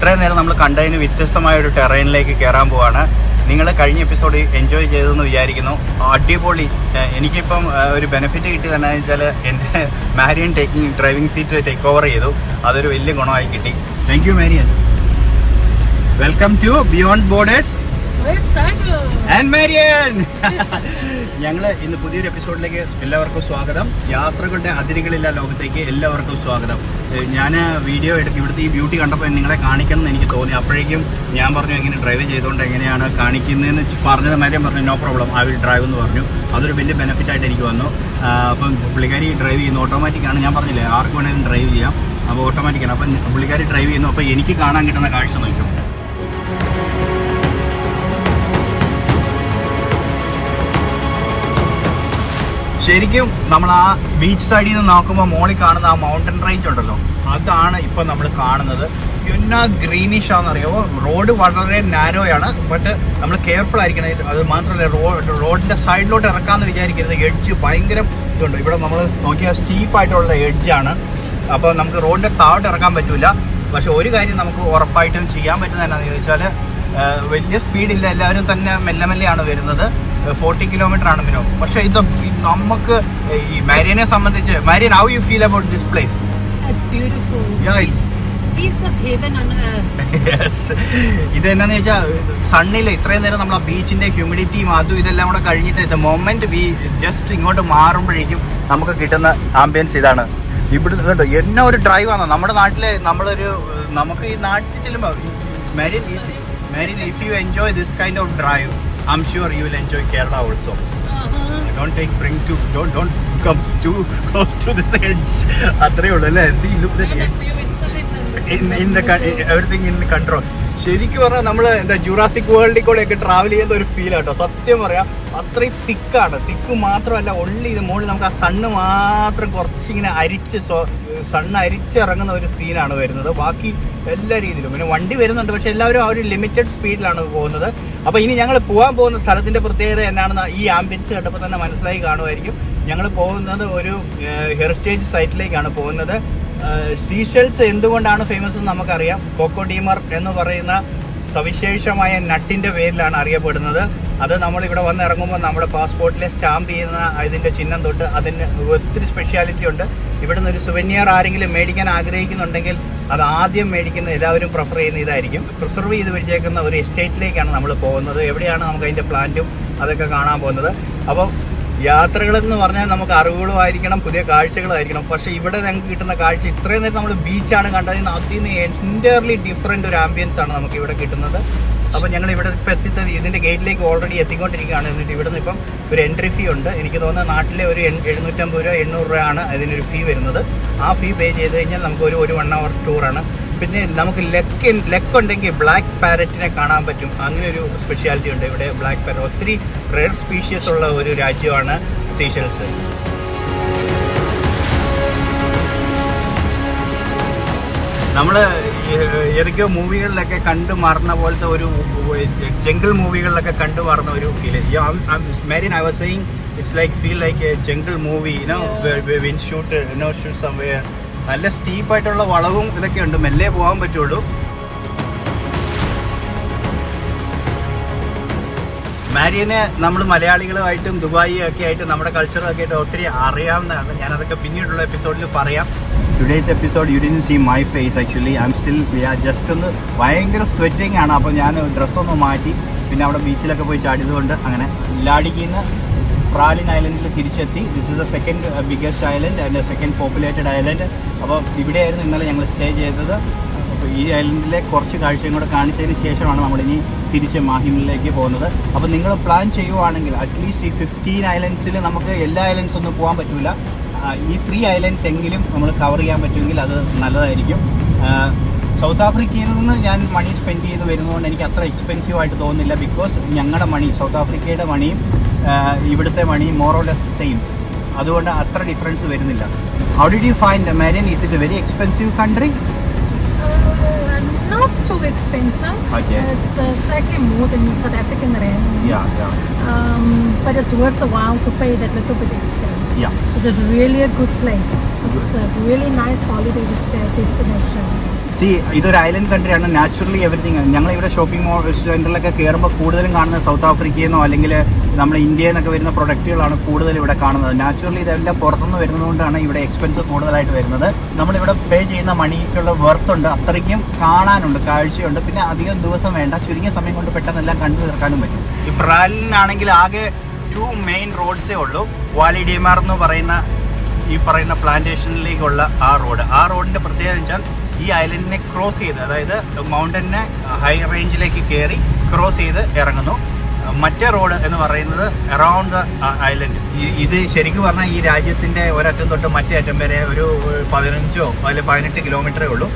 ഇത്രയും നേരം നമ്മൾ കണ്ടതിന് വ്യത്യസ്തമായ ഒരു ടെറൈനിലേക്ക് കയറാൻ പോവാണ്. നിങ്ങൾ കഴിഞ്ഞ എപ്പിസോഡ് എൻജോയ് ചെയ്തെന്ന് വിചാരിക്കുന്നു. അടിപൊളി. എനിക്കിപ്പം ഒരു ബെനിഫിറ്റ് കിട്ടി തന്നെ വെച്ചാൽ എന്റെ Marian taking driving seat take over ചെയ്തു. അതൊരു വലിയ ഗുണമായി കിട്ടി. Thank you Marian welcome to beyond borders. And Marian ഞങ്ങൾ ഇന്ന് പുതിയൊരു എപ്പിസോഡിലേക്ക് എല്ലാവർക്കും സ്വാഗതം. യാത്രകളുടെ അതിരുകളില്ല ലോകത്തേക്ക് എല്ലാവർക്കും സ്വാഗതം. ഞാൻ വീഡിയോ എടുത്ത് ഇവിടുത്തെ ഈ ബ്യൂട്ടി കണ്ടപ്പോൾ നിങ്ങളെ കാണിക്കണം എന്ന് എനിക്ക് തോന്നി. അപ്പോഴേക്കും ഞാൻ പറഞ്ഞു എങ്ങനെ ഡ്രൈവ് ചെയ്തുകൊണ്ട് എങ്ങനെയാണ് കാണിക്കുന്നതെന്ന് പറഞ്ഞത് മാര്യം പറഞ്ഞു no problem I will drive എന്ന് പറഞ്ഞു. അതൊരു വലിയ ബെനിഫിറ്റ് ആയിട്ട് എനിക്ക് വന്നു. അപ്പം പുള്ളിക്കാരി ഡ്രൈവ് ചെയ്യുന്നു. ഓട്ടോമാറ്റിക്കാണ് ഞാൻ പറഞ്ഞില്ലേ ആർക്ക് വേണമെങ്കിലും ഡ്രൈവ് ചെയ്യാം. അപ്പോൾ ഓട്ടോമാറ്റിക്കാണ് അപ്പം പുള്ളിക്കാരി ഡ്രൈവ് ചെയ്യുന്നു. അപ്പോൾ എനിക്ക് കാണാൻ കിട്ടുന്ന കാഴ്ച നോക്കും ശരിക്കും നമ്മൾ ആ ബീച്ച് സൈഡിൽ നിന്ന് നോക്കുമ്പോൾ മോളിൽ കാണുന്ന ആ മൗണ്ടൻ റേഞ്ച് ഉണ്ടല്ലോ. അതാണ് ഇപ്പം നമ്മൾ കാണുന്നത്. പിന്നെ ഗ്രീനിഷ് ആണെന്നറിയാമോ റോഡ് വളരെ നാരോ ആണ് ബട്ട് നമ്മൾ കെയർഫുൾ ആയിരിക്കണം. അത് മാത്രമല്ല റോഡ് റോഡിന്റെ സൈഡിലോട്ട് ഇറക്കാമെന്ന് വിചാരിക്കരുത്. എഡ്ജ് ഭയങ്കര ഇതുണ്ട്. ഇവിടെ നമ്മൾ നോക്കിയാൽ സ്റ്റീപ്പായിട്ടുള്ള എഡ്ജാണ് അപ്പോൾ നമുക്ക് റോഡിന്റെ താഴോട്ട് ഇറക്കാൻ പറ്റില്ല പക്ഷേ ഒരു കാര്യം നമുക്ക് ഉറപ്പായിട്ടും ചെയ്യാൻ പറ്റുന്ന എന്നാന്ന് ചോദിച്ചാൽ വലിയ സ്പീഡില്ല എല്ലാവരും തന്നെ മെല്ലെ മെല്ലെയാണ് വരുന്നത്. ഫോർട്ടി കിലോമീറ്റർ ആണ് മിനിമം പക്ഷേ ഇത് നമുക്ക് ഈ മരിയനെ സംബന്ധിച്ച് Marian how you feel about this place. ഇത് എന്നാന്ന് വെച്ചാൽ സണ്ണിൽ ഇത്രയും നേരം നമ്മൾ ആ ബീച്ചിന്റെ ഹ്യൂമിഡിറ്റിയും അതും ഇതെല്ലാം കൂടെ കഴിഞ്ഞിട്ട് ഇത് മൊമെന്റ് വി ജസ്റ്റ് ഇങ്ങോട്ട് മാറുമ്പോഴേക്കും നമുക്ക് കിട്ടുന്ന ആംബിയൻസ് ഇതാണ്. ഇവിടെ എന്നാ ഒരു ഡ്രൈവാണ് നമ്മുടെ നാട്ടിലെ നമ്മളൊരു നമുക്ക് ഈ നാട്ടിൽ ചെല്ലുമ്പോൾ Marian Marian if you enjoy this kind of drive I'm sure you will enjoy Kerala also don't take bring to don't don't comes to close to this edge അത്രേ ഉള്ളൂ അല്ലേ? See look the And then we still in the- in in the everything in control ശരിക്കും പറഞ്ഞാൽ നമ്മൾ എന്താ Jurassic വേൾഡിൽ കൂടെ ഒക്കെ ട്രാവൽ ചെയ്യുന്ന ഒരു ഫീൽ ആട്ടോ. സത്യം പറയാം അത്രയും തിക്കാണ് തിക്ക് മാത്രമല്ല ഒള്ളി ഇത് മുകളിൽ നമുക്ക് ആ സണ്ണ് മാത്രം കുറച്ചിങ്ങനെ അരിച്ച് സണ്ണ് അരിച്ചിറങ്ങുന്ന ഒരു സീനാണ് വരുന്നത്. ബാക്കി എല്ലാ രീതിയിലും. പിന്നെ വണ്ടി വരുന്നുണ്ട് പക്ഷെ എല്ലാവരും ആ ഒരു ലിമിറ്റഡ് സ്പീഡിലാണ് പോകുന്നത്. അപ്പോൾ ഇനി ഞങ്ങൾ പോകാൻ പോകുന്ന സ്ഥലത്തിന്റെ പ്രത്യേകത എന്നാണെന്ന് ഈ ആംബിയൻസ് കണ്ടപ്പോൾ തന്നെ മനസ്സിലായി കാണുമായിരിക്കും. ഞങ്ങൾ പോകുന്നത് ഒരു ഹെറിറ്റേജ് സൈറ്റിലേക്കാണ് പോകുന്നത്. സീഷെൽസ് എന്തുകൊണ്ടാണ് ഫേമസ് എന്ന് നമുക്കറിയാം. കൊക്കോ ഡീമർ എന്ന് പറയുന്ന സവിശേഷമായ നട്ടിന്റെ പേരിലാണ് അറിയപ്പെടുന്നത്. അത് നമ്മൾ ഇവിടെ വന്ന് ഇറങ്ങുമ്പോൾ നമ്മുടെ പാസ്പോർട്ടിലെ സ്റ്റാമ്പ് ചെയ്യുന്ന ഇതിന്റെ ചിഹ്നം തൊട്ട് അതിന് ഒത്തിരി സ്പെഷ്യാലിറ്റി ഉണ്ട്. ഇവിടുന്ന് ഒരു സുവനിയർ ആരെങ്കിലും മേടിക്കാൻ ആഗ്രഹിക്കുന്നുണ്ടെങ്കിൽ അത് ആദ്യം മേടിക്കുന്ന എല്ലാവരും പ്രിഫർ ചെയ്യുന്ന ഇതായിരിക്കും. പ്രിസർവ് ചെയ്ത് വെച്ചേക്കുന്ന ഒരു എസ്റ്റേറ്റിലേക്കാണ് നമ്മൾ പോകുന്നത്. എവിടെയാണ് നമുക്ക് അതിന്റെ പ്ലാന്റും അതൊക്കെ കാണാൻ പോകുന്നത്. അപ്പോൾ യാത്രകളെന്ന് പറഞ്ഞാൽ നമുക്ക് അറിവുകളുമായിരിക്കണം പുതിയ കാഴ്ചകളായിരിക്കണം പക്ഷേ ഇവിടെ ഞങ്ങൾക്ക് കിട്ടുന്ന കാഴ്ച ഇത്രയും നേരം നമ്മൾ ബീച്ചാണ് കണ്ടത്. അതിൽ നിന്ന് എന്റയർലി ഡിഫറെന്റ് ഒരു ആംബിയൻസ് ആണ് നമുക്ക് ഇവിടെ കിട്ടുന്നത്. അപ്പോൾ ഞങ്ങൾ ഇവിടെ ഇപ്പോൾ എത്തി ഇതിന്റെ ഗേറ്റിലേക്ക് ഓൾറെഡി എത്തിക്കൊണ്ടിരിക്കുകയാണ്. എന്നിട്ട് ഇവിടെ നിന്ന് ഇപ്പം ഒരു എൻട്രി ഫീ ഉണ്ട്. എനിക്ക് തോന്നുന്നത് നാട്ടിലെ ഒരു എഴുന്നൂറ്റമ്പത് രൂപ എണ്ണൂറ് രൂപയാണ് അതിനൊരു ഫീ വരുന്നത്. ആ ഫീ പേ ചെയ്ത് കഴിഞ്ഞാൽ നമുക്ക് ഒരു ഒരു വൺ അവർ ടൂറാണ് പിന്നെ നമുക്ക് ലെക്ക് ലെക്ക് ഉണ്ടെങ്കിൽ ബ്ലാക്ക് പാരറ്റിനെ കാണാൻ പറ്റും. അങ്ങനെ ഒരു സ്പെഷ്യാലിറ്റി ഉണ്ട്. ഇവിടെ ബ്ലാക്ക് പാരറ്റ് ഒത്തിരി റെയർ സ്പീഷ്യസ് ഉള്ള ഒരു രാജ്യമാണ് സീഷൽസ് നമ്മൾ ഏതൊക്കെയോ മൂവികളിലൊക്കെ കണ്ടു മറന്ന പോലത്തെ ഒരു ജംഗിൾ മൂവികളിലൊക്കെ കണ്ടു മറന്ന ഒരു feel Marian I was saying it's like feel like a jungle movie no win shoot no shoot somewhere നല്ല സ്റ്റീപ്പായിട്ടുള്ള വളവും ഇതൊക്കെ ഉണ്ട്. മെല്ലെ പോകാൻ പറ്റുള്ളൂ. മാരിയനെ നമ്മൾ മലയാളികളുമായിട്ടും ദുബായി ഒക്കെ ആയിട്ട് നമ്മുടെ കൾച്ചറും ഒക്കെ ആയിട്ട് ഒത്തിരി അറിയാവുന്നതാണ്. ഞാനതൊക്കെ പിന്നീടുള്ള എപ്പിസോഡിൽ പറയാം. Today's episode you didn't see my face actually I'm still just ഒന്ന് ഭയങ്കര സ്വെറ്റിംഗ് ആണ്. അപ്പോൾ ഞാൻ ഡ്രസ്സൊന്ന് മാറ്റി പിന്നെ അവിടെ ബീച്ചിലൊക്കെ പോയി ചാടിയതുകൊണ്ട് അങ്ങനെ ലാഡിക്കിൽ നിന്ന് പ്രാലിൻ ഐലൻഡിൽ തിരിച്ചെത്തി. This is the second biggest island and second populated island അപ്പോൾ ഇവിടെയായിരുന്നു ഇന്നലെ ഞങ്ങൾ സ്റ്റേ ചെയ്തത്. അപ്പോൾ ഈ ഐലൻഡിലെ കുറച്ച് കാഴ്ചയും കൂടെ കാണിച്ചതിന് ശേഷമാണ് നമ്മളിനി തിരിച്ച് മാഹിമിലേക്ക് പോകുന്നത്. അപ്പോൾ നിങ്ങൾ പ്ലാൻ ചെയ്യുവാണെങ്കിൽ അറ്റ്ലീസ്റ്റ് ഈ ഫിഫ്റ്റീൻ ഐലൻഡ്സിൽ നമുക്ക് എല്ലാ ഐലൻഡ്സ് ഒന്നും പോകാൻ പറ്റില്ല ഈ ത്രീ ഐലൻഡ്സ് എങ്കിലും നമ്മൾ കവർ ചെയ്യാൻ പറ്റുമെങ്കിൽ അത് നല്ലതായിരിക്കും സൗത്ത് ആഫ്രിക്കയിൽ നിന്ന് ഞാൻ മണി സ്പെൻഡ് ചെയ്ത് വരുന്നതുകൊണ്ട് എനിക്ക് അത്ര എക്സ്പെൻസീവ് ആയിട്ട് തോന്നുന്നില്ല ബിക്കോസ് ഞങ്ങളുടെ മണി സൗത്ത് ആഫ്രിക്കയുടെ മണിയും ഇവിടുത്തെ മണിയും മോറോലെസ് സെയിം അതുകൊണ്ട് അത്ര ഡിഫറൻസ് വരുന്നില്ല how did you find Marian is it very expensive country not too expensive. Okay. It's uh, slightly more than South African rand. Yeah yeah Um, but it's worth the while to pay that little bit extra. Yeah It's a really a good place. It's a really nice holiday des- destination. See ഇതൊരു island കൺട്രിയാണ് naturally everything ഞങ്ങൾ ഇവിടെ shopping മോൾ സെന്ററിലൊക്കെ കയറുമ്പോൾ കൂടുതലും കാണുന്നത് south ആഫ്രിക്കയെന്നോ നിന്നോ അല്ലെങ്കിൽ നമ്മൾ ഇന്ത്യയിൽ നിന്നൊക്കെ വരുന്ന പ്രൊഡക്റ്റുകളാണ് കൂടുതൽ ഇവിടെ കാണുന്നത്. നാച്ചുറലി ഇതെല്ലാം പുറത്തുനിന്ന് വരുന്നതുകൊണ്ടാണ് ഇവിടെ എക്സ്പെൻസ് കൂടുതലായിട്ട് വരുന്നത്. നമ്മളിവിടെ പേ ചെയ്യുന്ന മണിക്കുള്ള വർത്ത് ഉണ്ട്. അത്രയ്ക്കും കാണാനുണ്ട് കാഴ്ചയുണ്ട്. പിന്നെ അധികം ദിവസം വേണ്ട. ചുരുങ്ങിയ സമയം കൊണ്ട് പെട്ടെന്ന് എല്ലാം കണ്ടു തീർക്കാനും പറ്റും. ഈ പ്രാലിനാണെങ്കിൽ ആകെ ടു മെയിൻ റോഡ്സേ ഉള്ളൂ. വാലി ഡിമാർ എന്ന് പറയുന്ന ഈ പറയുന്ന പ്ലാന്റേഷനിലേക്കുള്ള ആ റോഡ് ആ റോഡിന്റെ പ്രത്യേകത വെച്ചാൽ ഈ ഐലൻഡിനെ ക്രോസ് ചെയ്ത് അതായത് മൗണ്ടനെ ഹൈ റേഞ്ചിലേക്ക് കയറി ക്രോസ് ചെയ്ത് ഇറങ്ങുന്നു. മറ്റേ റോഡ് എന്ന് പറയുന്നത് അറൗണ്ട് ദ ഐലൻഡ് ഇത് ശരിക്കും പറഞ്ഞാൽ ഈ രാജ്യത്തിന്റെ ഒരറ്റം തൊട്ട് മറ്റേ അറ്റം വരെ ഒരു പതിനഞ്ചോ അല്ലെങ്കിൽ പതിനെട്ട് കിലോമീറ്ററേ ഉള്ളൂ.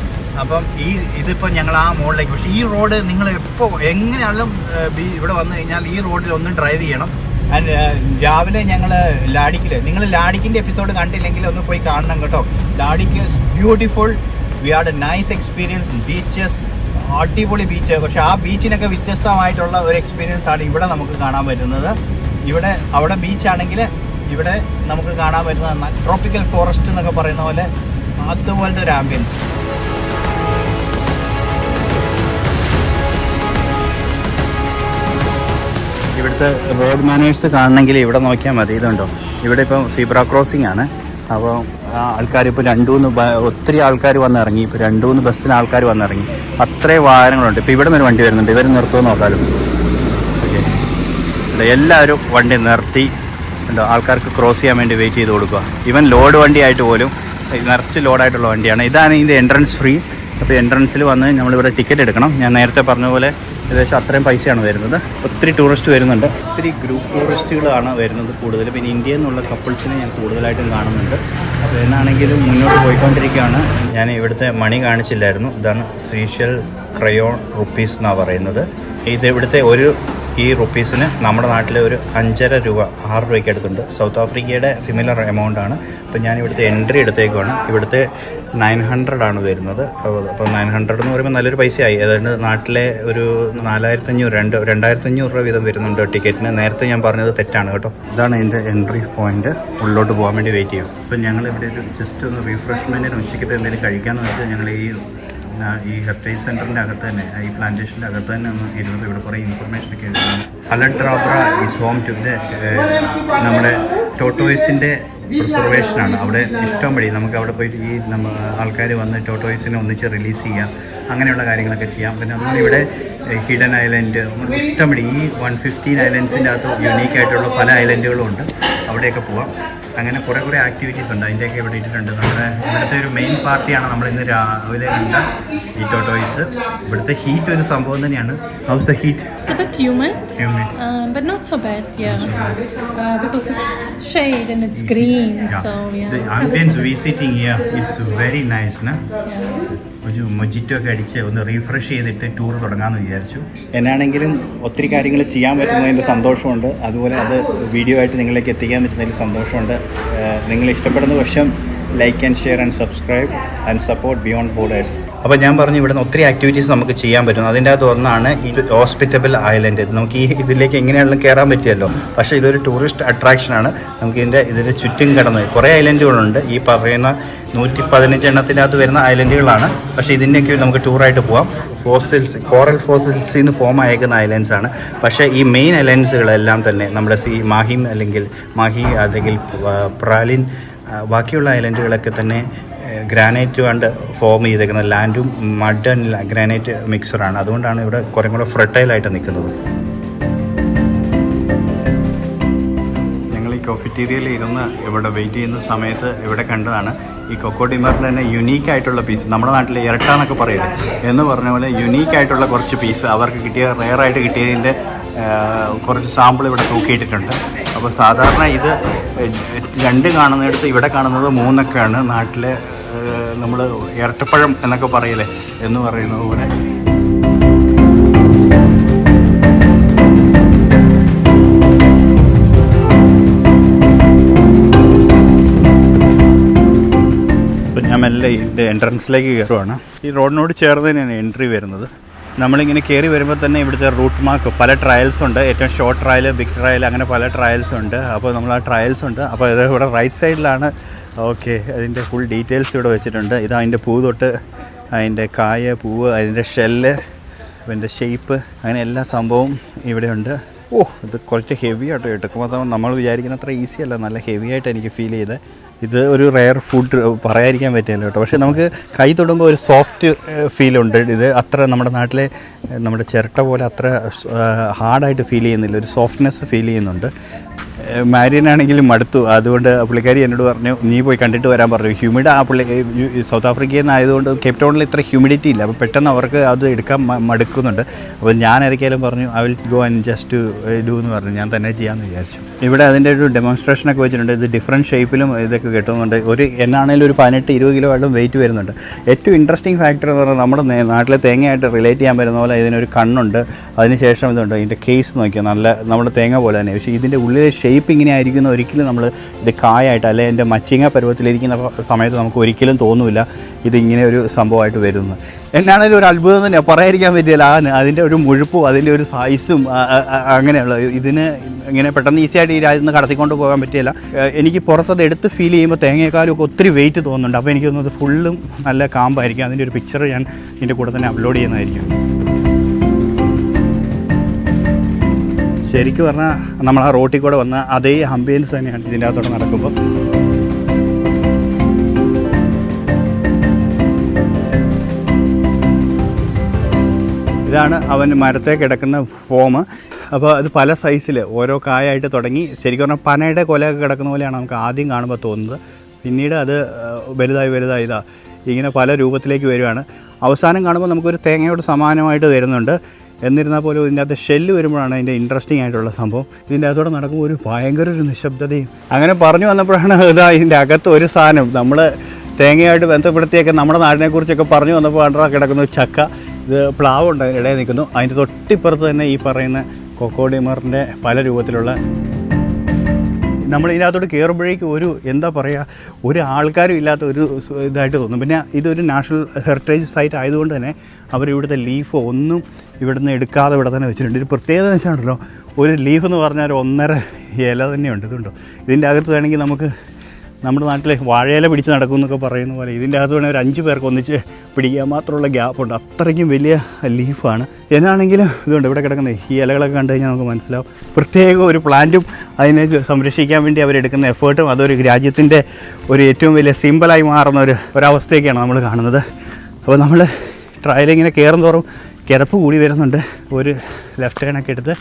അപ്പം ഈ ഇതിപ്പോൾ ഞങ്ങൾ ആ മുകളിലേക്ക് പക്ഷേ ഈ റോഡ് നിങ്ങൾ എപ്പോൾ എങ്ങനെയാണെങ്കിലും ഇവിടെ വന്നു കഴിഞ്ഞാൽ ഈ റോഡിൽ ഒന്നും ഡ്രൈവ് ചെയ്യണം. രാവിലെ ഞങ്ങൾ ലാഡിക്കിൽ നിങ്ങൾ ലാഡിക്കിന്റെ എപ്പിസോഡ് കണ്ടില്ലെങ്കിൽ ഒന്ന് പോയി കാണണം കേട്ടോ. La Digue beautiful we are a nice experience beaches അടിപൊളി ബീച്ച് പക്ഷെ ആ ബീച്ചിനൊക്കെ വ്യത്യസ്തമായിട്ടുള്ള ഒരു എക്സ്പീരിയൻസ് ആണ് ഇവിടെ നമുക്ക് കാണാൻ പറ്റുന്നത്. ഇവിടെ അവിടെ ബീച്ചാണെങ്കിൽ ഇവിടെ നമുക്ക് കാണാൻ പറ്റുന്ന ട്രോപ്പിക്കൽ ഫോറസ്റ്റ് എന്നൊക്കെ പറയുന്ന പോലെ അതുപോലത്തെ ഒരു ആംബിയൻസ് ഇവിടുത്തെ റോഡ് മാനേഴ്സ് കാണണമെങ്കിൽ ഇവിടെ നോക്കിയാൽ മതി. ഇതുണ്ടോ? ഇവിടെ ഇപ്പം സീബ്ര ക്രോസിംഗ് ആണ്. അപ്പോൾ ആൾക്കാർ ഇപ്പോൾ രണ്ട് മൂന്ന് ഒത്തിരി ആൾക്കാർ വന്നിറങ്ങി. ഇപ്പോൾ രണ്ട് മൂന്ന് ബസ്സിന് ആൾക്കാർ വന്നിറങ്ങി. അത്രയും വാഹനങ്ങളുണ്ട്. ഇപ്പോൾ ഇവിടെ നിന്നൊരു വണ്ടി വരുന്നുണ്ട്. ഇവർ നിർത്തുമെന്ന് നോക്കാലും. ഓക്കെ. എല്ലാവരും വണ്ടി നിർത്തി. ഉണ്ടോ? ആൾക്കാർക്ക് ക്രോസ് ചെയ്യാൻ വേണ്ടി വെയിറ്റ് ചെയ്ത് കൊടുക്കുക. ഈവൻ ലോഡ് വണ്ടിയായിട്ട് പോലും നിറച്ച് ലോഡായിട്ടുള്ള വണ്ടിയാണ്. ഇതാണ് ഇതിന്റെ എൻട്രൻസ് ഫ്രീ അപ്പോൾ എൻട്രൻസിൽ വന്ന് നമ്മളിവിടെ ടിക്കറ്റ് എടുക്കണം. ഞാൻ നേരത്തെ പറഞ്ഞ പോലെ ഏകദേശം അത്രയും പൈസയാണ് വരുന്നത്. ഒത്തിരി ടൂറിസ്റ്റ് വരുന്നുണ്ട്. ഒത്തിരി ഗ്രൂപ്പ് ടൂറിസ്റ്റുകളാണ് വരുന്നത് കൂടുതൽ പിന്നെ ഇന്ത്യയിൽ നിന്നുള്ള കപ്പിൾസിനെ ഞാൻ കൂടുതലായിട്ടും കാണുന്നുണ്ട്. അപ്പോൾ എന്നാണെങ്കിലും മുന്നോട്ട് പോയിക്കൊണ്ടിരിക്കുകയാണ്. ഞാൻ ഇവിടുത്തെ മണി കാണിച്ചില്ലായിരുന്നു. ഇതാണ് സീഷ്യൽ ക്രയോൺ റുപ്പീസ് എന്നാണ് പറയുന്നത്. ഇത് ഇവിടുത്തെ ഒരു ഈ റുപ്പീസിന് നമ്മുടെ നാട്ടിലെ ഒരു അഞ്ചര രൂപ ആറ് രൂപയ്ക്ക് അടുത്തുണ്ട്. സൗത്ത് ആഫ്രിക്കയുടെ സിമിലർ എമൗണ്ട് ആണ്. അപ്പോൾ ഞാൻ ഇവിടുത്തെ എൻട്രി എടുത്തേക്കുവാണ്. ഇവിടുത്തെ നയൻ ഹൺഡ്രഡ് ആണ് വരുന്നത്. അപ്പോൾ നയൻ ഹൺഡ്രഡ് എന്ന് പറയുമ്പോൾ നല്ലൊരു പൈസയായി. അതായത് നാട്ടിലെ ഒരു നാലായിരത്തി അഞ്ഞൂറ് രണ്ട് രണ്ടായിരത്തി അഞ്ഞൂറ് രൂപ വീതം വരുന്നുണ്ട് ടിക്കറ്റിന്. നേരത്തെ ഞാൻ പറഞ്ഞത് തെറ്റാണ് കേട്ടോ. ഇതാണ് എന്റെ എൻട്രി പോയിന്റ് ഉള്ളിലോട്ട് പോകാൻ വേണ്ടി വെയിറ്റ് ചെയ്യും അപ്പോൾ ഞങ്ങൾ ഇവിടെ ഒരു ജസ്റ്റ് ഒന്ന് റീഫ്രഷ്മെന്റിന് ഉച്ചയ്ക്കത്തെ എന്തെങ്കിലും കഴിക്കാമെന്ന് വെച്ചാൽ ഞങ്ങൾ ഈ ഈ ഹെറിറ്റേജ് സെന്ററിന്റെ അകത്ത് തന്നെ ഈ പ്ലാന്റേഷന്റെ അകത്ത് തന്നെ ഒന്ന് ഇരുന്നത് ഇവിടെ കുറേ ഇൻഫർമേഷൻ ഒക്കെ എഴുതണം അലഡ്രാബ്ര ഈസ് ഹോം ടു നമ്മുടെ ടോട്ടോയ്സിന്റെ പ്രിസർവേഷനാണ് അവിടെ ഇഷ്ടം വഴി നമുക്ക് അവിടെ പോയിട്ട് ഈ നമ്മ ആൾക്കാർ വന്ന് ടോട്ടോയ്സിനെ ഒന്നിച്ച് റിലീസ് ചെയ്യാം. അങ്ങനെയുള്ള കാര്യങ്ങളൊക്കെ ചെയ്യാം. പിന്നെ അതുപോലെ ഇവിടെ ഹിഡൻ ഐലൻഡ് ഇഷ്ടം വഴി ഈ വൺ ഫിഫ്റ്റീൻ ഐലൻഡ്സിന്റെ അകത്ത് യുണീക്കായിട്ടുള്ള പല ഐലൻഡുകളും ഉണ്ട്. അവിടെയൊക്കെ പോവാം. അങ്ങനെ കുറേ കുറേ ആക്ടിവിറ്റീസ് ഉണ്ട്. അതിന്റെയൊക്കെ ഇവിടെ ഇട്ടിട്ടുണ്ട്. നമ്മുടെ ഇവിടുത്തെ ഒരു മെയിൻ പാർട്ടിയാണ് നമ്മൾ ഇന്ന് രാവിലെ കണ്ട ഈ ടോട്ടോയ്സ് ഇവിടുത്തെ ഹീറ്റ് ഒരു സംഭവം തന്നെയാണ്. How's the heat so yeah. Shade and it's green, so yeah. The ambience visiting here is very nice, na? ഒരു മൊജിറ്റോ ഒക്കെ അടിച്ച് ഒന്ന് റീഫ്രഷ് ചെയ്തിട്ട് ടൂർ തുടങ്ങാമെന്ന് വിചാരിച്ചു. എന്നാണെങ്കിലും ഒത്തിരി കാര്യങ്ങൾ ചെയ്യാൻ പറ്റുന്നതിന്റെ സന്തോഷമുണ്ട്. അതുപോലെ അത് വീഡിയോ ആയിട്ട് നിങ്ങളിലേക്ക് എത്തിക്കാൻ പറ്റുന്നതിൽ സന്തോഷമുണ്ട്. നിങ്ങൾ ഇഷ്ടപ്പെടുന്ന പക്ഷം like and share and subscribe and support beyond borders അപ്പോൾ ഞാൻ പറഞ്ഞു ഇവിടുന്ന് ഒത്തിരി ആക്ടിവിറ്റീസ് നമുക്ക് ചെയ്യാൻ പറ്റും അതിന്റെ അകത്ത് ഒന്നാണ് ഈ ഹോസ്പിറ്റബിൾ ഐലൻഡ് ഇത് നമുക്ക് ഈ ഇതിലേക്ക് എങ്ങനെയാണെങ്കിലും കയറാൻ പറ്റിയല്ലോ. പക്ഷേ ഇതൊരു ടൂറിസ്റ്റ് അട്രാക്ഷനാണ് നമുക്ക് ഇതിന്റെ ഇതിന്റെ ചുറ്റും കിടന്ന് കുറേ ഐലൻഡുകളുണ്ട് ഈ പറയുന്ന നൂറ്റി പതിനഞ്ച് എണ്ണത്തിനകത്ത് വരുന്ന ഐലൻഡുകളാണ്. പക്ഷേ ഇതിന്റെയൊക്കെ നമുക്ക് ടൂറായിട്ട് പോവാം. ഫോസിൽസ് കോറൽ ഫോസിൽസിൽ നിന്ന് ഫോം അയക്കുന്ന ഐലൻഡ്സ് ആണ്. പക്ഷേ ഈ മെയിൻ ഐലൻഡ്സുകളെല്ലാം തന്നെ നമ്മുടെ സി മാഹിം അല്ലെങ്കിൽ മാഹി അല്ലെങ്കിൽ പ്രാലിൻ ബാക്കിയുള്ള ഐലൻഡുകളൊക്കെ തന്നെ ഗ്രാനൈറ്റ് കൊണ്ട് ഫോം ചെയ്തേക്കുന്ന ലാൻഡും മഡ് ആൻഡ് ഗ്രാനൈറ്റ് മിക്സറാണ് അതുകൊണ്ടാണ് ഇവിടെ കുറേ കൂടെ ഫ്രട്ടൈലായിട്ട് നിൽക്കുന്നത്. കൊഫിറ്റീരിയയിൽ ഇരുന്ന് ഇവിടെ വെയിറ്റ് ചെയ്യുന്ന സമയത്ത് ഇവിടെ കണ്ടതാണ് ഈ കൊക്കോ ഡിമറിന്റെ തന്നെ യുണീക്ക് ആയിട്ടുള്ള പീസ് നമ്മുടെ നാട്ടിൽ ഇരട്ട എന്നൊക്കെ പറയില്ലേ? എന്ന് പറഞ്ഞ പോലെ യുണീക്ക് ആയിട്ടുള്ള കുറച്ച് പീസ് അവർക്ക് കിട്ടിയ റെയറായിട്ട് കിട്ടിയതിന്റെ കുറച്ച് സാമ്പിൾ ഇവിടെ തൂക്കിയിട്ടിട്ടുണ്ട്. അപ്പോൾ സാധാരണ ഇത് രണ്ട് കാണുന്നിടത്ത് ഇവിടെ കാണുന്നത് മൂന്നൊക്കെയാണ് നാട്ടിലെ നമ്മൾ ഇരട്ടപ്പഴം എന്നൊക്കെ പറയലേ എന്ന് പറയുന്നത് പോലെ ഞാൻ മെല്ലെ ഇതിന്റെ എൻട്രൻസിലേക്ക് കയറുവാണ്. ഈ റോഡിനോട് ചേർന്ന് തന്നെയാണ് എൻട്രി വരുന്നത്. നമ്മളിങ്ങനെ കയറി വരുമ്പോൾ തന്നെ ഇവിടുത്തെ റൂട്ട് മാർക്ക് പല ട്രയൽസ് ഉണ്ട്. ഏറ്റവും ഷോർട്ട് ട്രയൽ ബിഗ് ട്രയൽ അങ്ങനെ പല ട്രയൽസ് ഉണ്ട്. അപ്പോൾ നമ്മൾ ആ ട്രയൽസ് ഉണ്ട്. അപ്പോൾ ഇത് ഇവിടെ റൈറ്റ് സൈഡിലാണ് ഓക്കെ അതിന്റെ ഫുൾ ഡീറ്റെയിൽസ് ഇവിടെ വെച്ചിട്ടുണ്ട്. ഇത് അതിന്റെ പൂ തൊട്ട് അതിന്റെ കായ പൂവ് അതിന്റെ ഷെല്ല് അതിന്റെ ഷേപ്പ് അങ്ങനെ എല്ലാ സംഭവവും ഇവിടെയുണ്ട് ഓ ഇത് കുറച്ച് ഹെവി ആയിട്ട് എടുക്കുമ്പോൾ നമ്മൾ വിചാരിക്കുന്ന അത്ര ഈസി അല്ല. നല്ല ഹെവി ആയിട്ട് എനിക്ക് ഫീൽ ചെയ്ത്. ഇത് ഒരു റെയർ ഫുഡ് പറയാതിരിക്കാൻ പറ്റില്ല കേട്ടോ പക്ഷേ നമുക്ക് കൈ തൊടുമ്പോൾ ഒരു സോഫ്റ്റ് ഫീലുണ്ട് ഇത് അത്ര നമ്മുടെ നാട്ടിലെ നമ്മുടെ ചിരട്ട പോലെ അത്ര ഹാർഡായിട്ട് ഫീൽ ചെയ്യുന്നില്ല. ഒരു സോഫ്റ്റ്നെസ് ഫീൽ ചെയ്യുന്നുണ്ട്. മാരിയനാണെങ്കിലും മടുത്തു. അതുകൊണ്ട് പുള്ളിക്കാരി എന്നോട് പറഞ്ഞു നീ പോയി കണ്ടിട്ട് വരാൻ പറഞ്ഞു. ഹ്യൂമിഡ് ആ പുള്ളി സൗത്ത് ആഫ്രിക്കയിൽ നിന്ന് ആയതുകൊണ്ട് കേപ്പ് ടൗണിൽ ഇത്ര ഹ്യൂമിഡിറ്റി ഇല്ല. അപ്പോൾ പെട്ടെന്ന് അവർക്ക് അത് എടുക്കാൻ മടുക്കുന്നുണ്ട്. അപ്പോൾ ഞാൻ ഇറക്കിയാലും പറഞ്ഞു I will go and just do എന്ന് പറഞ്ഞു. ഞാൻ തന്നെ ചെയ്യാമെന്ന് വിചാരിച്ചു. ഇവിടെ അതിന്റെ ഒരു ഡെമോൺസ്ട്രേഷനൊക്കെ വെച്ചിട്ടുണ്ട്. ഇത് ഡിഫറെന്റ് ഷേപ്പിലും ഇതൊക്കെ കിട്ടുന്നുണ്ട്. ഒരു എന്നാണെങ്കിലും ഒരു പതിനെട്ട് ഇരുപത് കിലോ ആയിട്ടും വെയിറ്റ് വരുന്നുണ്ട്. ഏറ്റവും ഇൻട്രസ്റ്റിംഗ് ഫാക്ടർ എന്ന് പറഞ്ഞാൽ നമ്മുടെ നാട്ടിലെ തേങ്ങയായിട്ട് റിലേറ്റ് ചെയ്യാൻ പറ്റുന്ന പോലെ ഇതിനൊരു കണ്ണുണ്ട്. അതിനുശേഷം ഇതുണ്ട്. ഇതിന്റെ കേസ് നോക്കിയാൽ നല്ല നമ്മുടെ തേങ്ങ പോലെ തന്നെ. പക്ഷേ ഇതിന്റെ ഉള്ളിലെ ഷേപ്പ് ഇങ്ങനെ ആയിരിക്കുന്ന ഒരിക്കലും നമ്മൾ ഇത് കായായിട്ട് അല്ലെങ്കിൽ എന്റെ മച്ചിങ്ങ പരുവത്തിലിരിക്കുന്ന സമയത്ത് നമുക്ക് ഒരിക്കലും തോന്നില്ല ഇതിങ്ങനെ ഒരു സംഭവമായിട്ട് വരുന്നത് എന്നാണേലും ഒരു അത്ഭുതം തന്നെ പറയാതിരിക്കാൻ പറ്റില്ല. ആ അതിന്റെ ഒരു മുഴുപ്പും അതിന്റെ ഒരു സൈസും അങ്ങനെയുള്ള ഇതിന് ഇങ്ങനെ പെട്ടെന്ന് ഈസി ആയിട്ട് ഈ രാജ്യത്ത് നിന്ന് കടത്തിക്കൊണ്ട് പോകാൻ പറ്റില്ല. എനിക്ക് പുറത്തത് എടുത്ത് ഫീൽ ചെയ്യുമ്പോൾ തേങ്ങയെക്കാളും ഒത്തിരി വെയിറ്റ് തോന്നുന്നുണ്ട്. അപ്പോൾ എനിക്ക് തോന്നുന്നത് ഫുള്ളും നല്ല കാമ്പായിരിക്കും. അതിന്റെ ഒരു പിക്ചർ ഞാൻ ഇതിന്റെ കൂടെ തന്നെ അപ്ലോഡ് ചെയ്യുന്നതായിരിക്കും. ശരിക്കും പറഞ്ഞാൽ നമ്മൾ ആ റോട്ടിൽ കൂടെ വന്ന അതേ ഹംബിയൻസ് തന്നെയാണ് ഇതിന്റെ അകത്തോടെ നടക്കുമ്പോൾ ഇതാണ് അവൻ മരത്തെ കിടക്കുന്ന ഫോം അപ്പോൾ അത് പല സൈസിൽ ഓരോ കായായിട്ട് തുടങ്ങി. ശരിക്കും പറഞ്ഞാൽ പനയുടെ കൊലയൊക്കെ കിടക്കുന്ന പോലെയാണ് നമുക്ക് ആദ്യം കാണുമ്പോൾ തോന്നുന്നത്. പിന്നീട് അത് വലുതായി വലുതായി ഇതാ ഇങ്ങനെ പല രൂപത്തിലേക്ക് വരുവാണ്. അവസാനം കാണുമ്പോൾ നമുക്കൊരു തേങ്ങയോട് സമാനമായിട്ട് വരുന്നുണ്ട്. എന്നിരുന്നാൽ പോലും ഇതിന്റെ അകത്ത് ഷെല്ല് വരുമ്പോഴാണ് അതിന്റെ ഇൻട്രസ്റ്റിംഗ് ആയിട്ടുള്ള സംഭവം. ഇതിന്റെ അകത്തോടെ നടക്കുമ്പോൾ ഒരു ഭയങ്കര ഒരു നിശബ്ദതയും. അങ്ങനെ പറഞ്ഞു വന്നപ്പോഴാണ് ഇതാ ഇതിന്റെ അകത്ത് ഒരു സാധനം. നമ്മൾ തേങ്ങയായിട്ട് ബന്ധപ്പെടുത്തിയൊക്കെ നമ്മുടെ നാടിനെക്കുറിച്ചൊക്കെ പറഞ്ഞു വന്നപ്പോൾ കണ്ടാ കിടക്കുന്ന ചക്ക. ഇത് പ്ലാവുണ്ട് ഇടയിൽ നിൽക്കുന്നു. അതിന്റെ തൊട്ടിപ്പുറത്ത് തന്നെ ഈ പറയുന്ന കൊക്കോഡിമറിന്റെ പല രൂപത്തിലുള്ള നമ്മൾ ഇതിനകത്തോട്ട് കയറുമ്പോഴേക്കും ഒരു എന്താ പറയുക ഒരു ആൾക്കാരും ഇല്ലാത്ത ഒരു ഇതായിട്ട് തോന്നും. പിന്നെ ഇതൊരു നാഷണൽ ഹെറിറ്റേജ് സൈറ്റ് ആയതുകൊണ്ട് തന്നെ അവർ ഇവിടുത്തെ ലീഫ് ഒന്നും ഇവിടുന്ന് എടുക്കാതെ ഇവിടെ തന്നെ വെച്ചിട്ടുണ്ട്. ഒരു പ്രത്യേകത എന്ന് വെച്ചാണല്ലോ ഒരു ലീഫ് എന്ന് പറഞ്ഞാൽ ഒരു ഒന്നര ഇല തന്നെയുണ്ട്. ഇതുണ്ടോ? ഇതിന്റെ അകത്ത് വേണമെങ്കിൽ നമുക്ക് നമ്മുടെ നാട്ടിലെ വാഴയില പിടിച്ച് നടക്കും എന്നൊക്കെ പറയുന്ന പോലെ ഇതിന്റെ അകത്ത് വേണമെങ്കിൽ ഒരു അഞ്ച് പേർക്ക് ഒന്നിച്ച് പിടിക്കാൻ മാത്രമുള്ള ഗ്യാപ്പുണ്ട് അത്രയ്ക്കും വലിയ ലീഫാണ്. എന്നാണെങ്കിലും ഇതുണ്ട് ഇവിടെ കിടക്കുന്നത് ഈ ഇലകളൊക്കെ കണ്ടു കഴിഞ്ഞാൽ നമുക്ക് മനസ്സിലാവും. പ്രത്യേക ഒരു പ്ലാന്റും അതിനെ സംരക്ഷിക്കാൻ വേണ്ടി അവരെടുക്കുന്ന എഫേർട്ടും അതൊരു രാജ്യത്തിന്റെ ഒരു ഏറ്റവും വലിയ സിമ്പിളായി മാറുന്ന ഒരു ഒരവസ്ഥയൊക്കെയാണ് നമ്മൾ കാണുന്നത്. അപ്പോൾ നമ്മൾ ട്രയലിങ്ങനെ കയറും തോറും കിടപ്പ് കൂടി വരുന്നുണ്ട്. ഒരു ലെഫ്റ്റ് ടേണൊക്കെ എടുത്ത്.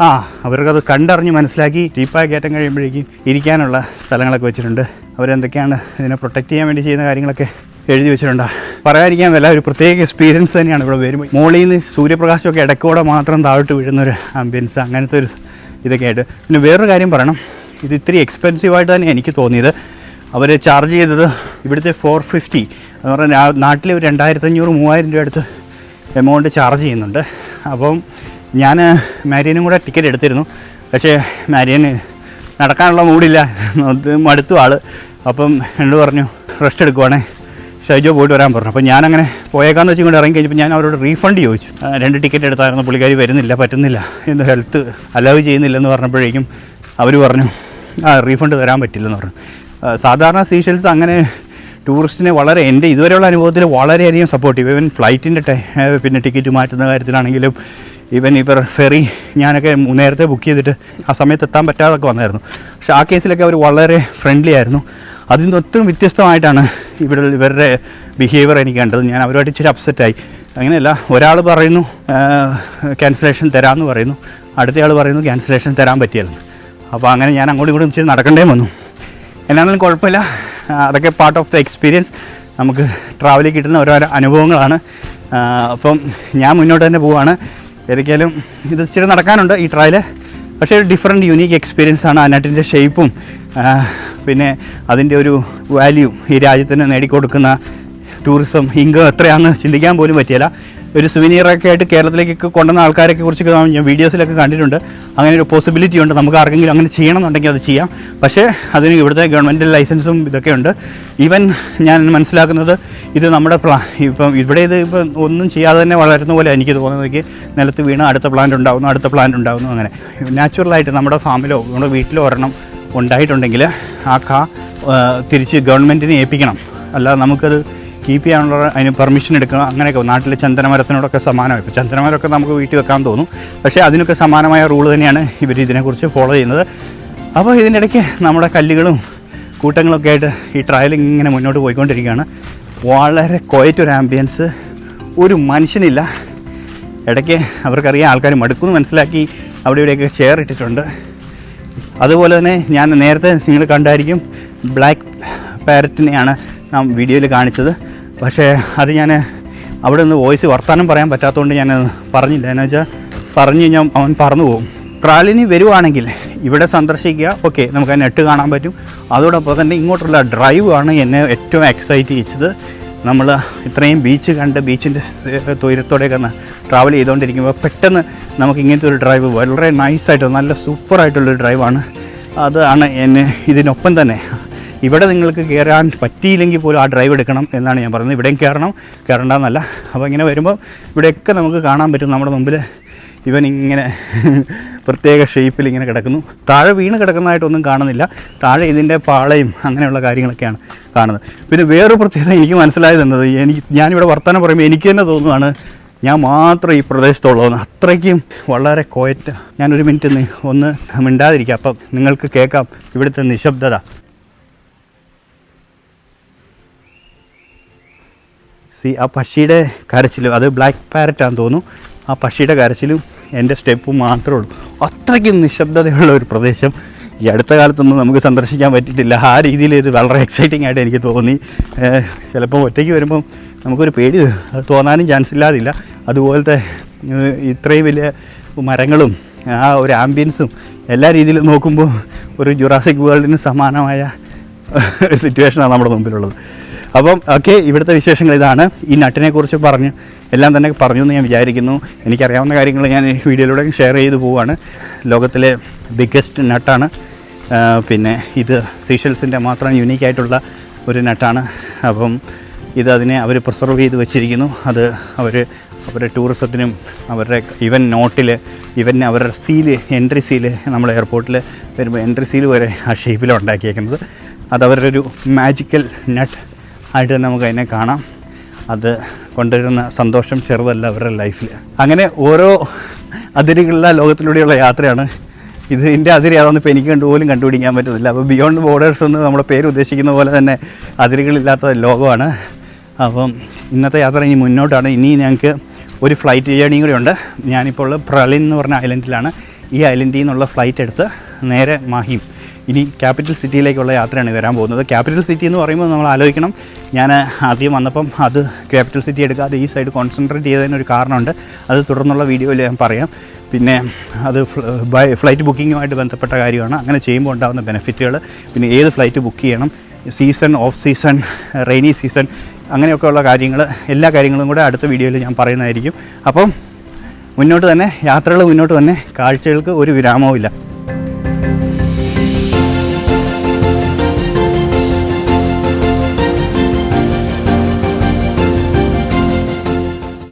ആ അവർക്കത് കണ്ടറിഞ്ഞ് മനസ്സിലാക്കി ഡീപ്പായി കയറ്റം കഴിയുമ്പോഴേക്കും ഇരിക്കാനുള്ള സ്ഥലങ്ങളൊക്കെ വെച്ചിട്ടുണ്ട്. അവരെന്തൊക്കെയാണ് ഇതിനെ പ്രൊട്ടക്റ്റ് ചെയ്യാൻ വേണ്ടി ചെയ്യുന്ന കാര്യങ്ങളൊക്കെ എഴുതി വെച്ചിട്ടുണ്ട്? പറയാതിരിക്കാൻ വല്ല ഒരു പ്രത്യേക എക്സ്പീരിയൻസ് തന്നെയാണ് ഇവിടെ വരുമ്പോൾ മോളിൽ നിന്ന് സൂര്യപ്രകാശമൊക്കെ ഇടയ്ക്കൂടെ മാത്രം താഴോട്ട് വീഴുന്ന ഒരു ആംബിയൻസ് അങ്ങനത്തെ ഒരു ഇതൊക്കെ ആയിട്ട്. പിന്നെ വേറൊരു കാര്യം പറയണം. ഇത് ഇത്തിരി എക്സ്പെൻസീവായിട്ട് തന്നെ എനിക്ക് തോന്നിയത്. അവർ ചാർജ് ചെയ്തത് ഇവിടുത്തെ ഫോർ ഫിഫ്റ്റി എന്ന് പറഞ്ഞാൽ നാട്ടിലെ ഒരു രണ്ടായിരത്തഞ്ഞൂറ് മൂവായിരം രൂപ അടുത്ത് എമൗണ്ട് ചാർജ് ചെയ്യുന്നുണ്ട്. അപ്പം ഞാൻ മാരിയനും കൂടെ ടിക്കറ്റ് എടുത്തിരുന്നു. പക്ഷേ മാരിയന് നടക്കാനുള്ള മൂടില്ല മടുത്തു ആൾ അപ്പം എന്നോട് പറഞ്ഞു റെസ്റ്റ് എടുക്കുവാണേ. ഷൈജോ പോയിട്ട് വരാൻ പറഞ്ഞു. അപ്പോൾ ഞാനങ്ങനെ പോയേക്കാന്ന് വെച്ചും കൊണ്ട് ഇറങ്ങി കഴിഞ്ഞപ്പോൾ ഞാൻ അവരോട് റീഫണ്ട് ചോദിച്ചു. രണ്ട് ടിക്കറ്റ് എടുത്തായിരുന്നു. പുള്ളിക്കാരി വരുന്നില്ല പറ്റുന്നില്ല. എന്ന് ഹെൽത്ത് അലൗ ചെയ്യുന്നില്ലെന്ന് പറഞ്ഞപ്പോഴേക്കും അവർ പറഞ്ഞു ആ റീഫണ്ട് തരാൻ പറ്റില്ലെന്ന് പറഞ്ഞു. സാധാരണ സീഷൽസ് അങ്ങനെ ടൂറിസ്റ്റിനെ വളരെ എന്റെ ഇതുവരെയുള്ള അനുഭവത്തിൽ വളരെയധികം സപ്പോർട്ടീവ് ഈവൻ ഫ്ലൈറ്റിന്റെ പിന്നെ ടിക്കറ്റ് മാറ്റുന്ന കാര്യത്തിലാണെങ്കിലും ഈവൻ ഇവർ ഫെറി ഞാനൊക്കെ നേരത്തെ ബുക്ക് ചെയ്തിട്ട് ആ സമയത്ത് എത്താൻ പറ്റാതൊക്കെ വന്നായിരുന്നു. പക്ഷേ ആ കേസിലൊക്കെ അവർ വളരെ ഫ്രണ്ട്ലി ആയിരുന്നു. അതിൽ നിന്ന് ഒത്തിരി വ്യത്യസ്തമായിട്ടാണ് ഇവിടെ ഇവരുടെ ബിഹേവിയർ എനിക്ക് കണ്ടത്. ഞാൻ അവരുമായിട്ട് ഇച്ചിരി അപ്സെറ്റായി അങ്ങനെയല്ല ഒരാൾ പറയുന്നു ക്യാൻസലേഷൻ തരാമെന്ന് പറയുന്നു. അടുത്തയാൾ പറയുന്നു ക്യാൻസലേഷൻ തരാൻ പറ്റിയല്ലെന്ന്. അപ്പോൾ അങ്ങനെ ഞാൻ അങ്ങോട്ടും ഇങ്ങോട്ടും ഇച്ചിരി നടക്കേണ്ടേ വന്നു. എന്നാണെങ്കിലും കുഴപ്പമില്ല. അതൊക്കെ പാർട്ട് ഓഫ് ദ എക്സ്പീരിയൻസ് നമുക്ക് ട്രാവലിൽ കിട്ടുന്ന ഓരോരോ അനുഭവങ്ങളാണ്. അപ്പം ഞാൻ മുന്നോട്ട് തന്നെ പോവുകയാണ് ഏതൊക്കെയാലും ഇത് ഇച്ചിരി നടക്കാനുണ്ട് ഈ ട്രയൽ പക്ഷേ ഒരു ഡിഫറെന്റ് യുണീക്ക് എക്സ്പീരിയൻസ് ആണ് ആ ഷേപ്പും പിന്നെ അതിന്റെ ഒരു വാല്യൂ ഈ രാജ്യത്തിന് നേടിക്കൊടുക്കുന്ന ടൂറിസം ഇൻകം എത്രയാണെന്ന് ചിന്തിക്കാൻ പോലും പറ്റിയില്ല. ഒരു സുവനീറൊക്കെ ആയിട്ട് കേരളത്തിലേക്ക് കൊണ്ടുവന്ന ആൾക്കാരൊക്കെ കുറിച്ചൊക്കെ ഞാൻ വീഡിയോസിലൊക്കെ കണ്ടിട്ടുണ്ട്. അങ്ങനെ ഒരു പോസിബിലിറ്റി ഉണ്ട്. നമുക്ക് ആർക്കെങ്കിലും അങ്ങനെ ചെയ്യണമെന്നുണ്ടെങ്കിൽ അത് ചെയ്യാം. പക്ഷേ അതിന് ഇവിടുത്തെ ഗവൺമെന്റ് ലൈസൻസും ഇതൊക്കെ ഉണ്ട്. ഈവൻ ഞാൻ മനസ്സിലാക്കുന്നത് ഇത് നമ്മുടെ പ്ലാ ഇപ്പം ഇവിടെ ഇത് ഇപ്പം ഒന്നും ചെയ്യാതെ തന്നെ വളരുന്ന പോലെ എനിക്ക് തോന്നുന്നത്. നിലത്ത് വീണ് അടുത്ത പ്ലാന്റ് ഉണ്ടാകുന്നു അടുത്ത പ്ലാന്റ് ഉണ്ടാകുന്നു അങ്ങനെ. നാച്ചുറലായിട്ട് നമ്മുടെ ഫാമിലോ നമ്മുടെ വീട്ടിലോ ഒരെണ്ണം ഉണ്ടായിട്ടുണ്ടെങ്കിൽ ആ കാ തിരിച്ച് ഗവൺമെന്റിനെ ഏൽപ്പിക്കണം. അല്ലാതെ നമുക്കത് കീപ്പ് ചെയ്യാനുള്ള അതിന് പെർമിഷൻ എടുക്കുക അങ്ങനെയൊക്കെ. നാട്ടിലെ ചന്ദനമരത്തിനോടൊക്കെ സമാനമായി. ഇപ്പോൾ ചന്ദനമരമൊക്കെ നമുക്ക് വീട്ടിൽ വെക്കാൻ തോന്നും പക്ഷേ അതിനൊക്കെ സമാനമായ റൂൾ തന്നെയാണ് ഇവർ ഇതിനെക്കുറിച്ച് ഫോളോ ചെയ്യുന്നത്. അപ്പോൾ ഇതിന്റെ ഇടയ്ക്ക് നമ്മുടെ കല്ലുകളും കൂട്ടങ്ങളൊക്കെ ആയിട്ട് ഈ ട്രയലിംഗ് ഇങ്ങനെ മുന്നോട്ട് പോയിക്കൊണ്ടിരിക്കുകയാണ്. വളരെ ക്വയറ്റ് ഒരു ആംബിയൻസ് ഒരു മനുഷ്യനില്ല. ഇടയ്ക്ക് അവർക്കറിയാം ആൾക്കാർ മടുക്കുമെന്ന് മനസ്സിലാക്കി അവിടെ ഇവിടെയൊക്കെ ചെയർ ഇട്ടിട്ടുണ്ട്. അതുപോലെ തന്നെ ഞാൻ നേരത്തെ നിങ്ങൾ കണ്ടായിരിക്കും ബ്ലാക്ക് പാരറ്റിനെയാണ് നാം വീഡിയോയിൽ കാണിച്ചത്. പക്ഷേ അത് ഞാൻ അവിടെ നിന്ന് വോയിസ് വർത്താനം പറയാൻ പറ്റാത്തതുകൊണ്ട് ഞാൻ പറഞ്ഞില്ല. എന്നു വെച്ചാൽ പറഞ്ഞു കഴിഞ്ഞാൽ അവൻ പറന്നു പോകും. ട്രാലിനി വരുവാണെങ്കിൽ ഇവിടെ സന്ദർശിക്കുക. ഓക്കെ നമുക്ക് ആ നെറ്റ് കാണാൻ പറ്റും. അതോടൊപ്പം തന്നെ ഇങ്ങോട്ടുള്ള ഡ്രൈവ് ആണ് എന്നെ ഏറ്റവും എക്സൈറ്റ് ചെയ്യിച്ചത്. നമ്മൾ ഇത്രയും ബീച്ച് കണ്ട് ബീച്ചിന്റെ തൊയരത്തോടെയൊക്കെ ട്രാവൽ ചെയ്തുകൊണ്ടിരിക്കുമ്പോൾ പെട്ടെന്ന് നമുക്ക് ഇങ്ങനത്തെ ഒരു ഡ്രൈവ് വളരെ നൈസായിട്ട് നല്ല സൂപ്പറായിട്ടുള്ളൊരു ഡ്രൈവാണ് അതാണ് എന്നെ ഇതിനൊപ്പം തന്നെ ഇവിടെ നിങ്ങൾക്ക് കയറാൻ പറ്റിയില്ലെങ്കിൽ പോലും ആ ഡ്രൈവ് എടുക്കണം എന്നാണ് ഞാൻ പറയുന്നത് ഇവിടെയും കയറണം. കയറണ്ടെന്നല്ല. അപ്പോൾ ഇങ്ങനെ വരുമ്പോൾ ഇവിടെയൊക്കെ നമുക്ക് കാണാൻ പറ്റും. നമ്മുടെ മുമ്പിൽ ഇവൻ ഇങ്ങനെ പ്രത്യേക ഷേപ്പിൽ ഇങ്ങനെ കിടക്കുന്നു. താഴെ വീണ് കിടക്കുന്നതായിട്ടൊന്നും കാണുന്നില്ല. താഴെ ഇതിന്റെ പാളയും അങ്ങനെയുള്ള കാര്യങ്ങളൊക്കെയാണ് കാണുന്നത്. പിന്നെ വേറൊരു പ്രത്യേകത എനിക്ക് മനസ്സിലായത് എന്നത് എനിക്ക് ഞാനിവിടെ വർത്തമാനം പറയുമ്പോൾ എനിക്ക് തന്നെ തോന്നുവാണ് ഞാൻ മാത്രം ഈ പ്രദേശത്തുള്ളതെന്ന് അത്രയ്ക്കും വളരെ കോയറ്റ ഞാനൊരു മിനിറ്റ് ഒന്ന് ഒന്ന് മിണ്ടാതിരിക്കാം. അപ്പം നിങ്ങൾക്ക് കേൾക്കാം. ഇവിടുത്തെ നിശബ്ദത. സി ആ പക്ഷിയുടെ കരച്ചിലും അത് ബ്ലാക്ക് പാരറ്റാന്ന് തോന്നുന്നു. ആ പക്ഷിയുടെ കരച്ചിലും എന്റെ സ്റ്റെപ്പും മാത്രമേ ഉള്ളൂ. അത്രയ്ക്കും നിശബ്ദതയുള്ള ഒരു പ്രദേശം. ഈ അടുത്ത കാലത്തൊന്നും നമുക്ക് സന്ദർശിക്കാൻ പറ്റിയിട്ടില്ല. ആ രീതിയിൽ ഇത് വളരെ എക്സൈറ്റിംഗ് ആയിട്ട് എനിക്ക് തോന്നി. ചിലപ്പോൾ ഒറ്റയ്ക്ക് വരുമ്പം നമുക്കൊരു പേടി തോന്നാനും ചാൻസ് ഇല്ലാതില്ല. അതുപോലത്തെ ഇത്രയും വലിയ മരങ്ങളും ആ ഒരു ആംബിയൻസും എല്ലാ രീതിയിലും നോക്കുമ്പോൾ ഒരു ജുറാസിക് വേൾഡിന് സമാനമായ സിറ്റുവേഷനാണ് നമ്മുടെ മുമ്പിലുള്ളത്. അപ്പം ഓക്കെ ഇവിടുത്തെ വിശേഷങ്ങൾ ഇതാണ്. ഈ നട്ടിനെ കുറിച്ച് പറഞ്ഞു എല്ലാം തന്നെ പറഞ്ഞു എന്ന് ഞാൻ വിചാരിക്കുന്നു. എനിക്കറിയാവുന്ന കാര്യങ്ങൾ ഞാൻ ഈ വീഡിയോയിലൂടെ ഷെയർ ചെയ്തു പോവുകയാണ് ലോകത്തിലെ ബിഗ്ഗസ്റ്റ് നട്ടാണ്. പിന്നെ ഇത് സീഷൽസിന്റെ മാത്രം യുണീക്കായിട്ടുള്ള ഒരു നട്ടാണ്. അപ്പം ഇത് അതിനെ അവർ പ്രിസർവ് ചെയ്ത് വെച്ചിരിക്കുന്നു. അത് അവർ അവരുടെ ടൂറിസത്തിനും അവരുടെ ഇവൻ നോട്ടിൽ ഇവൻ അവരുടെ സീൽ എൻട്രി സീൽ നമ്മുടെ എയർപോർട്ടിൽ വരുമ്പോൾ എൻട്രി സീൽ വരെ ആ ഷേപ്പിലാണ് ഉണ്ടാക്കിയേക്കുന്നത്. അത് അവരുടെ ഒരു മാജിക്കൽ നട്ട് ആയിട്ട് തന്നെ നമുക്ക് അതിനെ കാണാം. അത് കൊണ്ടുവരുന്ന സന്തോഷം ചെറുതല്ല അവരുടെ ലൈഫിൽ അങ്ങനെ ഓരോ അതിരുകളിലെ ലോകത്തിലൂടെയുള്ള യാത്രയാണ്. ഇത് ഇതിന്റെ അതിരി അതൊന്നും ഇപ്പോൾ എനിക്ക് കണ്ടുപോലും കണ്ടുപിടിക്കാൻ പറ്റുന്നില്ല. അപ്പോൾ ബിയോണ്ട് ബോർഡേഴ്സ് എന്ന് നമ്മുടെ പേര് ഉദ്ദേശിക്കുന്ന പോലെ തന്നെ അതിരുകളില്ലാത്ത ലോകമാണ്. അപ്പം ഇന്നത്തെ യാത്ര ഇനി മുന്നോട്ടാണ്. ഇനി ഞങ്ങൾക്ക് ഒരു ഫ്ലൈറ്റ് ജേണിയും കൂടെ ഉണ്ട്. ഞാനിപ്പോൾ പ്രളിൻ എന്ന് പറഞ്ഞ ഐലൻഡിലാണ് ഈ ഐലൻഡിൽ നിന്നുള്ള ഫ്ലൈറ്റ് എടുത്ത് നേരെ മാഹിം. ഇനി ക്യാപിറ്റൽ സിറ്റിയിലേക്കുള്ള യാത്രയാണ് വരാൻ പോകുന്നത്. ക്യാപിറ്റൽ സിറ്റി എന്ന് പറയുമ്പോൾ നമ്മൾ ആലോചിക്കണം. ഞാൻ ആദ്യം വന്നപ്പം അത് ക്യാപിറ്റൽ സിറ്റി എടുക്കാതെ ഈ സൈഡ് കോൺസെൻട്രേറ്റ് ചെയ്തതിനൊരു കാരണമുണ്ട്. അത് തുടർന്നുള്ള വീഡിയോയിൽ ഞാൻ പറയാം. പിന്നെ അത് ഫ്ലൈറ്റ് ബുക്കിങ്ങുമായിട്ട് ബന്ധപ്പെട്ട കാര്യമാണ്. അങ്ങനെ ചെയ്യുമ്പോൾ ഉണ്ടാകുന്ന ബെനിഫിറ്റുകൾ പിന്നെ ഏത് ഫ്ലൈറ്റ് ബുക്ക് ചെയ്യണം? Season off season rainy season അങ്ങനെയൊക്കെയുള്ള കാര്യങ്ങൾ എല്ലാ കാര്യങ്ങളും കൂടെ അടുത്ത വീഡിയോയിൽ ഞാൻ പറയുന്നതായിരിക്കും. അപ്പം മുന്നോട്ട് തന്നെ യാത്രകൾ മുന്നോട്ട് തന്നെ കാഴ്ചകൾക്ക് ഒരു വിരാമവും